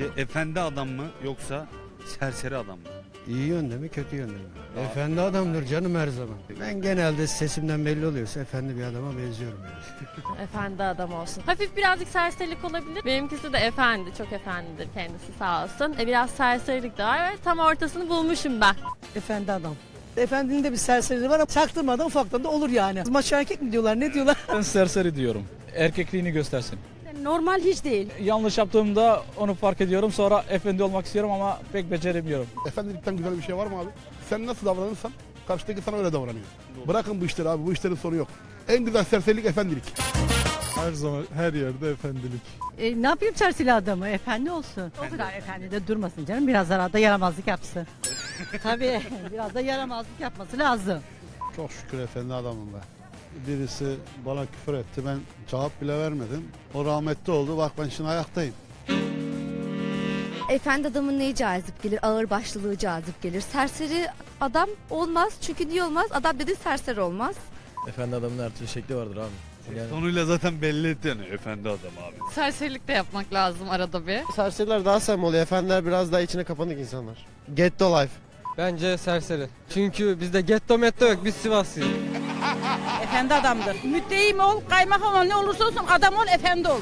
efendi adam mı yoksa serseri adam mı? İyi yönde mi kötü yönde mi? Efendi adamdır canım her zaman. Ben genelde sesimden belli oluyorsa efendi bir adama benziyorum yani. Efendi adam olsun. Hafif birazcık serserilik olabilir. Benimkisi de efendi, çok efendidir kendisi sağ olsun. E, biraz serserilik de var ve tam ortasını bulmuşum ben. Efendi adam. Efendinin de bir serseriliği var ama çaktırmadan ufaktan da olur yani. Maço erkek mi diyorlar ne diyorlar? Ben serseri diyorum. Erkekliğini göstersin. Normal hiç değil. Yanlış yaptığımda onu fark ediyorum. Sonra efendi olmak istiyorum ama pek beceremiyorum. Efendilikten güzel bir şey var mı abi? Sen nasıl davranırsan karşıdaki sana öyle davranıyor. Bırakın bu işleri abi bu işlerin sonu yok. En güzel serserilik efendilik. Her zaman her yerde efendilik. E, ne yapayım serseri adamı? Efendi olsun. O kadar efendi de durmasın canım. Biraz arada yaramazlık yapsın. Tabii biraz da yaramazlık yapması lazım. Çok şükür efendi adamım ben. Birisi bana küfür etti ben cevap bile vermedim. O rahmetli oldu bak ben şimdi ayaktayım. Efendi adamın neyi cazip gelir? Ağır başlılığı cazip gelir. Serseri adam olmaz. Çünkü niye olmaz? Adam dedi serseri olmaz. Efendi adamın her türlü şekli vardır abi. Yani Sonuyla zaten belli etti yani efendi adam abi. Serserilik de yapmak lazım arada bir. serseriler daha oluyor. Efendiler biraz daha içine kapanık insanlar. Getto life. Bence serseri. Çünkü bizde getto metto yok. Biz Sivaslıyız. Efendi adamdır. Müttehim ol, kaymakam ol, ne olursa olsun adam ol, efendi ol.